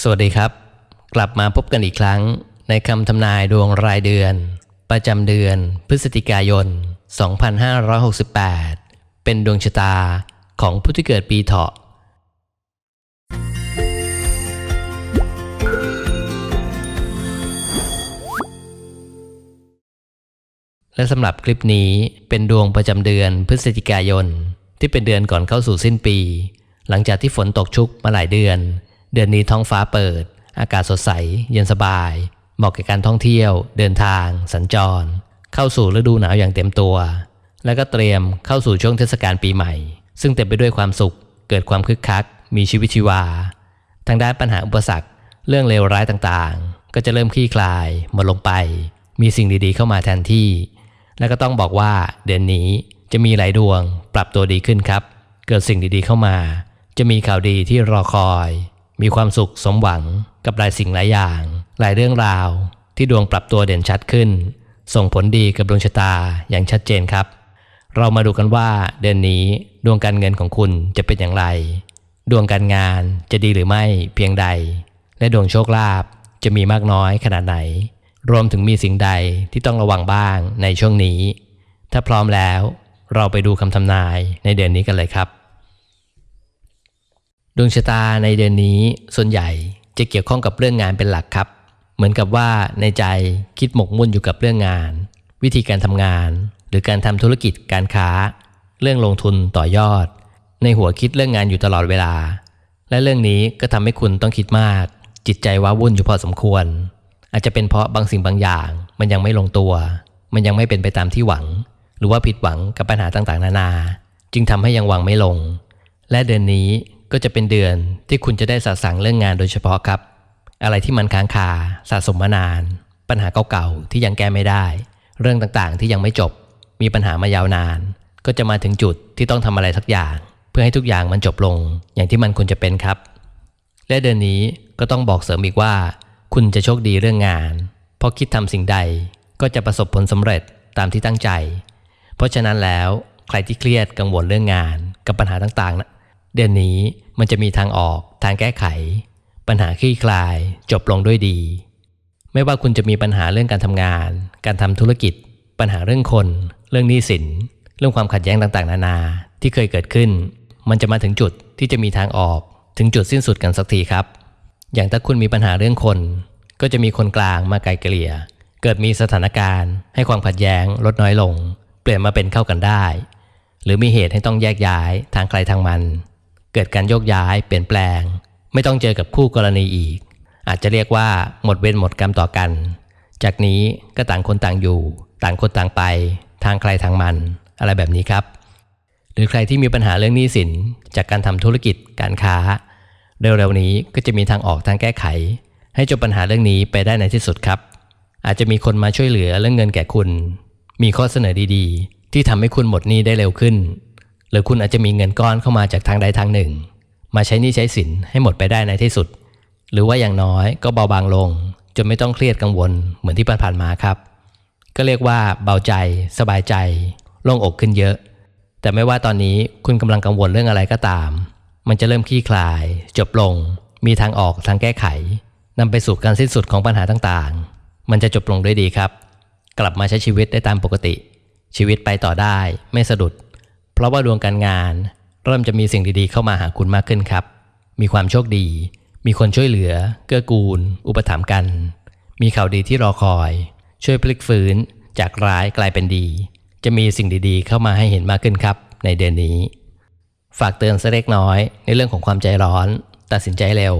สวัสดีครับ กลับมาพบกันอีกครั้ง ในคำทำนายดวงรายเดือน ประจำเดือนพฤศจิกายน 2568 เป็นดวงชะตาของผู้ที่เกิดปีเถาะ และสำหรับคลิปนี้เป็นดวงประจำเดือนพฤศจิกายน ที่เป็นเดือนก่อนเข้าสู่สิ้นปี หลังจากที่ฝนตกชุกมาหลายเดือน เดือนนี้ท้องฟ้าเปิด อากาศสดใส เย็นสบาย เหมาะแก่การท่องเที่ยว เดินทาง สัญจร เข้าสู่ฤดูหนาวอย่างเต็มตัว และก็เตรียมเข้าสู่ช่วงเทศกาลปีใหม่ ซึ่งเต็มไปด้วยความสุข เกิดความคึกคัก มีชีวิตชีวา ทางด้านปัญหาอุปสรรค เรื่องเลวร้ายต่างๆ ก็จะเริ่มคลี่คลายหมดลงไป มีสิ่งดีๆ เข้ามาแทนที่ และก็ต้องบอกว่าเดือนนี้จะมีหลายดวง ปรับตัวดีขึ้นครับ เกิดสิ่งดีๆเข้ามา จะมีข่าวดีที่รอคอย มีความสุขสมหวังกับหลายสิ่งหลายอย่าง หลายเรื่องราว ที่ดวงปรับตัวเด่นชัดขึ้น ส่งผลดีกับดวงชะตาอย่างชัดเจนครับ เรามาดูกันว่าเดือนนี้ดวงการเงินของคุณจะเป็นอย่างไร ดวงการงานจะดีหรือไม่เพียงใด และดวงโชคลาภจะมีมากน้อยขนาดไหน รวมถึงมีสิ่งใดที่ต้องระวังบ้างในช่วงนี้ ถ้าพร้อมแล้วเราไปดูคำทำนายในเดือนนี้กันเลยครับ ดวงชะตาในเดือนนี้ส่วนใหญ่จะเกี่ยวข้องกับเรื่องงานเป็นหลักครับ เหมือนกับว่าในใจคิดหมกมุ่นอยู่กับเรื่องงาน วิธีการทำงาน หรือการทำธุรกิจการค้า เรื่องลงทุนต่อยอด ในหัวคิดเรื่องงานอยู่ตลอดเวลา และเรื่องนี้ก็ทำให้คุณต้องคิดมาก จิตใจว้าวุ่นอยู่พอสมควร อาจจะเป็นเพราะบางสิ่งบางอย่าง มันยังไม่ลงตัว มันยังไม่เป็นไปตามที่หวัง หรือว่าผิดหวังกับปัญหาต่างๆ นานา จึงทำให้ยังวางไม่ลง และเดือนนี้ ก็จะเป็นเดือนที่คุณจะได้สะสางเรื่องงานโดยเฉพาะครับ อะไรที่มันค้างคาสะสมมานาน ปัญหาเก่าๆที่ยังแก้ไม่ได้ เรื่องต่างๆที่ยังไม่จบ มีปัญหามายาวนาน ก็จะมาถึงจุดที่ต้องทำอะไรสักอย่าง เพื่อให้ทุกอย่างมันจบลง อย่างที่มันควรจะเป็นครับ และเดือนนี้ก็ต้องบอกเสริมอีกว่า คุณจะโชคดีเรื่องงานเพราะคิดทำสิ่งใดก็จะประสบผลสำเร็จตามที่ตั้งใจ เพราะฉะนั้นแล้วใครที่เครียดกังวลเรื่องงานกับปัญหาต่างๆนะ เดือนนี้มันจะมีทางออกทางแก้ไข ปัญหาคลี่คลายจบลงด้วยดี ไม่ว่าคุณจะมีปัญหาเรื่องการทำงาน การทำธุรกิจ ปัญหาเรื่องคน เรื่องหนี้สิน เรื่องความขัดแย้งต่างๆ นานาที่เคยเกิดขึ้น มันจะมาถึงจุดที่จะมีทางออกถึงจุดสิ้นสุดกันสักทีครับ อย่างถ้าคุณมีปัญหาเรื่องคน ก็จะมีคนกลางมาไกลเกลี่ย เกิดมีสถานการณ์ ให้ความขัดแย้งลดน้อยลง เปลี่ยนมาเป็นเข้ากันได้ หรือมีเหตุให้ต้องแยกย้ายทางใครทางมัน เกิดการโยกย้ายเปลี่ยนแปลง ไม่ต้องเจอกับคู่กรณีอีก อาจจะเรียกว่าหมดเวรหมดกรรมต่อกัน จากนี้ก็ต่างคนต่างอยู่ ต่างคนต่างไป ทางใครทางมัน อะไรแบบนี้ครับ หรือใครที่มีปัญหาเรื่องหนี้สินจากการทำธุรกิจการค้า เร็วๆนี้ก็จะมีทางออกทางแก้ไข ให้จบปัญหาเรื่องนี้ไปได้ในที่สุดครับ อาจจะมีคนมาช่วยเหลือเรื่องเงินแก่คุณ มีข้อเสนอดีๆ ที่ทำให้คุณหมดหนี้ได้เร็วขึ้น รือคุณอาจจะมีเงินก้อนเข้ามาจากทางใดทางหนึ่ง มาใช้นี้ใช้สินให้หมดไปได้ในที่สุด หรือว่าอย่างน้อยก็เบาบางลง จนไม่ต้องเครียดกังวลเหมือนที่ผ่านๆมาครับ ก็เรียกว่าเบาใจ สบายใจโล่งอกขึ้นเยอะ แต่ไม่ว่าตอนนี้คุณกำลังกังวลเรื่องอะไรก็ตาม มันจะเริ่มคลี่คลาย จบลง มีทางออกทางแก้ไขนำไปสู่การสิ้นสุดของปัญหาต่างๆ มันจะจบลงด้วยดีครับ กลับมาใช้ชีวิตได้ตามปกติ ชีวิตไปต่อได้ไม่สะดุด เพราะว่าดวงการงาน เริ่มจะมีสิ่งดีๆ เข้ามาหาคุณมากขึ้นครับ มีความโชคดี มีคนช่วยเหลือ เกื้อกูล อุปถัมภ์กัน มีข่าวดีที่รอคอย ช่วยพลิกฟื้น จากร้ายกลายเป็นดี จะมีสิ่งดีๆ เข้ามาให้เห็นมากขึ้นครับ ในเดือนนี้ ฝากเตือนสักเล็กน้อย ในเรื่องของความใจร้อน ตัดสินใจเร็ว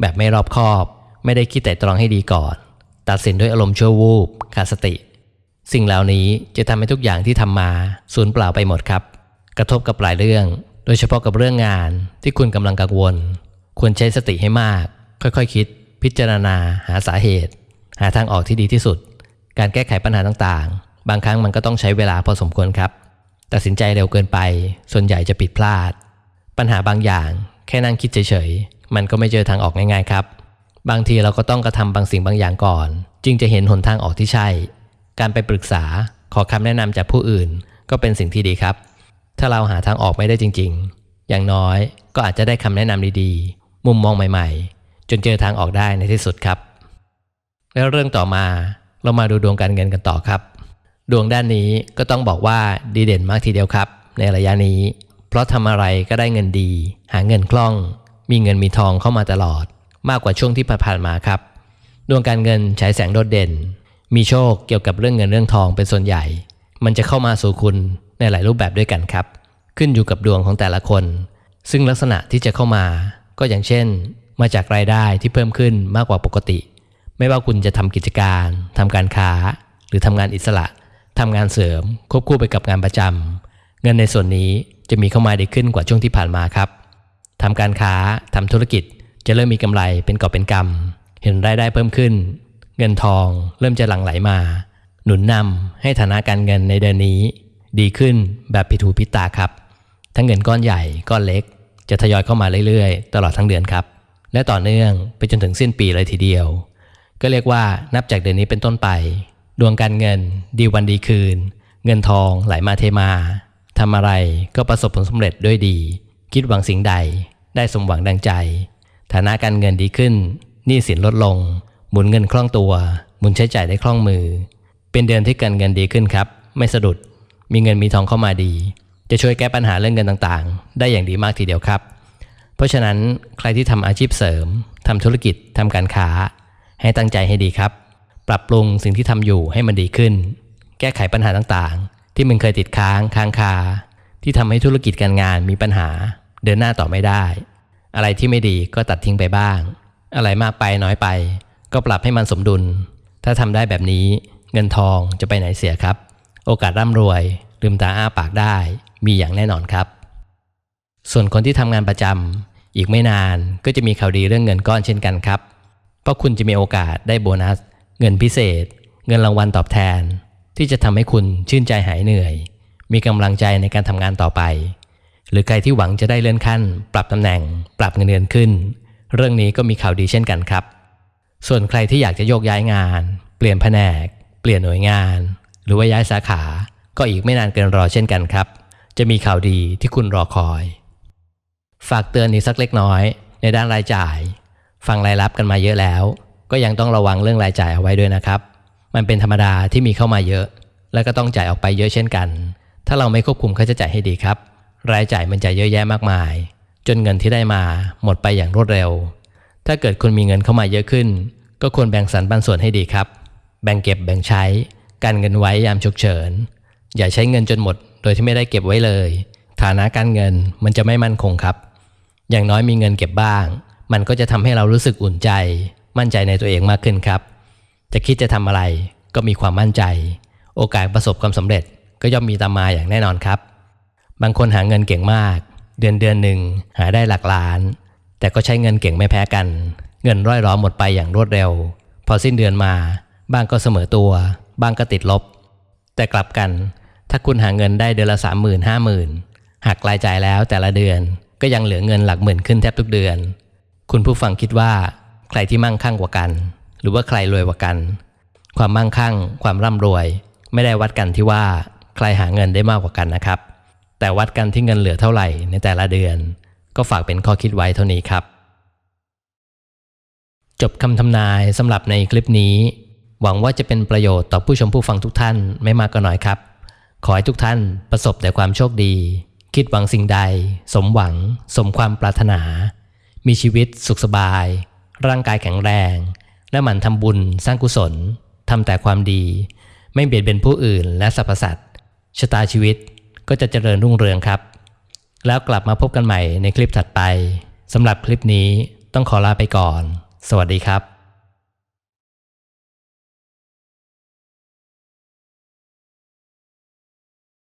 แบบไม่รอบคอบ ไม่ได้คิดแต่ตรองให้ดีก่อน ตัดสินด้วยอารมณ์ชั่ววูบขาดสติ สิ่งเหล่านี้จะทำให้ทุกอย่างที่ทำมาสูญเปล่าไปหมดครับ กระทบกับหลายเรื่อง โดยเฉพาะกับเรื่องงานที่คุณกำลังกังวล ควรใช้สติให้มาก ค่อยๆคคิด พิจารณา หาสาเหตุ หาทางออกที่ดีที่สุด การแก้ไขปัญหาต่างๆ บางครั้งมันก็ต้องใช้เวลาพอสมควรครับ ตัดสินใจเร็วเกินไป ส่วนใหญ่จะผิดพลาด ปัญหาบางอย่าง แค่นั่งคิดเฉยๆ มันก็ไม่เจอทางออกง่ายๆครับ บางทีเราก็ต้องกระทำบางสิ่งบางอย่างก่อน จึงจะเห็นหนทางออกที่ใช่ การไปปรึกษาขอคำแนะนำจากผู้อื่น ก็เป็นสิ่งที่ดีครับ ถ้าเราหาทางออกไม่ได้จริง ๆ อย่างน้อยก็อาจจะได้คำแนะนำดีๆ มุมมองใหม่ๆ จนเจอทางออกได้ในที่สุดครับ แล้วเรื่องต่อมาเรามาดูดวงการเงินกันต่อครับ ดวงด้านนี้ก็ต้องบอกว่าดีเด่นมากทีเดียวครับ ในระยะนี้ เพราะทำอะไรก็ได้เงินดี หาเงินคล่อง มีเงินมีทองเข้ามาตลอด มากกว่าช่วงที่ผ่านๆมาครับ ดวงการเงินฉายแสงโดดเด่น มีโชคเกี่ยวกับเรื่องเงินเรื่องทองเป็นส่วนใหญ่ มันจะเข้ามาสู่คุณ ในหลายรูปแบบด้วยกันครับ ขึ้นอยู่กับดวงของแต่ละคน ซึ่งลักษณะที่จะเข้ามา ก็อย่างเช่น มาจากรายได้ที่เพิ่มขึ้นมากกว่าปกติ ไม่ว่าคุณจะทำกิจการทำการค้า หรือทำงานอิสระทำงานเสริม ควบคู่ไปกับงานประจำเงินในส่วนนี้จะมีเข้ามาได้ขึ้นกว่าช่วงที่ผ่านมาครับทำการค้าทำธุรกิจจะเริ่มมีกำไรเป็นกอบเป็นกำเห็นรายได้เพิ่มขึ้น เงินทองเริ่มจะหลั่งไหลมา หนุนนำให้ฐานะการเงินในเดือนนี้ ดีขึ้นแบบผิดหูผิดตาครับ ทั้งเงินก้อนใหญ่ก้อนเล็ก จะทยอยเข้ามาเรื่อยๆ ตลอดทั้งเดือนครับ และต่อเนื่องไปจนถึงสิ้นปีเลยทีเดียว ก็เรียกว่านับจากเดือนนี้เป็นต้นไป ดวงการเงินดีวันดีคืน เงินทองไหลมาเทมาทำอะไรก็ประสบผลสำเร็จด้วยดี คิดหวังสิ่งใด ได้สมหวังดังใจ ฐานะการเงินดีขึ้นหนี้สินลดลง หมุนเงินคล่องตัว หมุนใช้จ่ายได้คล่องมือ เป็นเดือนที่การเงินดีขึ้นครับ ไม่สะดุด มีเงินมีทองเข้ามาดี จะช่วยแก้ปัญหาเรื่องเงินต่างๆ ได้อย่างดีมากทีเดียวครับ เพราะฉะนั้นใครที่ทำอาชีพเสริมทำธุรกิจทำการค้า ให้ตั้งใจให้ดีครับ ปรับปรุงสิ่งที่ทำอยู่ให้มันดีขึ้น แก้ไขปัญหาต่างๆ ที่มันเคยติดค้างค้างคา ที่ทำให้ธุรกิจการงานมีปัญหา เดินหน้าต่อไม่ได้ อะไรที่ไม่ดีก็ตัดทิ้งไปบ้าง อะไรมากไปน้อยไป ก็ปรับให้มันสมดุล ถ้าทำได้แบบนี้เงินทองจะไปไหนเสียครับ โอกาสร่ำรวย ลืมตาอ้าปากได้ มีอย่างแน่นอนครับ ส่วนคนที่ทำงานประจำอีกไม่นานก็จะมีข่าวดีเรื่องเงินก้อนเช่นกันครับ เพราะคุณจะมีโอกาสได้โบนัส เงินพิเศษ เงินรางวัลตอบแทน ที่จะทำให้คุณชื่นใจหายเหนื่อย มีกำลังใจในการทำงานต่อไป หรือใครที่หวังจะได้เลื่อนขั้น ปรับตำแหน่ง ปรับเงินเดือนขึ้น เรื่องนี้ก็มีข่าวดีเช่นกันครับ ส่วนใครที่อยากจะโยกย้ายงาน เปลี่ยนแผนก เปลี่ยนหน่วยงาน หรือว่าย้ายสาขาก็อีกไม่นานเกินรอเช่นกันครับ จะมีข่าวดีที่คุณรอคอย ฝากเตือนอีกสักเล็กน้อย ในด้านรายจ่าย ฟังรายรับกันมาเยอะแล้ว ก็ยังต้องระวังเรื่องรายจ่ายเอาไว้ด้วยนะครับ มันเป็นธรรมดาที่มีเข้ามาเยอะ แล้วก็ต้องจ่ายออกไปเยอะเช่นกัน ถ้าเราไม่ควบคุมค่าใช้จ่ายให้ดีครับ รายจ่ายมันจะเยอะแยะมากมาย จนเงินที่ได้มาหมดไปอย่างรวดเร็ว ถ้าเกิดคุณมีเงินเข้ามาเยอะขึ้น ก็ควรแบ่งสรรปันส่วนให้ดีครับ แบ่งเก็บแบ่งใช้ การเงินไว้ยามฉุกเฉิน อย่าใช้เงินจนหมด โดยที่ไม่ได้เก็บไว้เลย ฐานะการเงินมันจะไม่มั่นคงครับ อย่างน้อยมีเงินเก็บบ้าง มันก็จะทำให้เรารู้สึกอุ่นใจ มั่นใจในตัวเองมากขึ้นครับ จะคิดจะทำอะไรก็มีความมั่นใจ โอกาสประสบความสำเร็จก็ย่อมมีตามมาอย่างแน่นอนครับ บางคนหาเงินเก่งมาก เดือนเดือนหนึ่งหาได้หลักล้าน แต่ก็ใช้เงินเก่งไม่แพ้กัน เงินร่อยร้อหมดไปอย่างรวดเร็ว พอสิ้นเดือนมา บ้างก็เสมอตัว บางก็ติดลบ แต่กลับกัน ถ้าคุณหาเงินได้เดือนละสามหมื่นห้าหมื่นหักรายจ่ายแล้วแต่ละเดือนก็ยังเหลือเงินหลักหมื่นขึ้นแทบทุกเดือน คุณผู้ฟังคิดว่าใครที่มั่งคั่งกว่ากัน หรือว่าใครรวยกว่ากัน ความมั่งคั่ง ความร่ำรวย ไม่ได้วัดกันที่ว่าใครหาเงินได้มากกว่ากันนะครับ แต่วัดกันที่เงินเหลือเท่าไหร่ในแต่ละเดือน ก็ฝากเป็นข้อคิดไว้เท่านี้ครับ จบคำทำนายสำหรับในคลิปนี้ หวังว่าจะเป็นประโยชน์ต่อผู้ชมผู้ฟังทุกท่านไม่มากก็น้อยครับ ขอให้ทุกท่านประสบแต่ความโชคดี คิดหวังสิ่งใด สมหวัง สมความปรารถนา มีชีวิตสุขสบาย ร่างกายแข็งแรง และหมั่นทำบุญสร้างกุศลทำแต่ความดี ไม่เบียดเบียนผู้อื่น และสรรพสัตว์ชะตาชีวิตก็จะเจริญรุ่งเรืองครับ แล้วกลับมาพบกันใหม่ในคลิปถัดไปสำหรับคลิปนี้ต้องขอลาไปก่อน สวัสดีครับ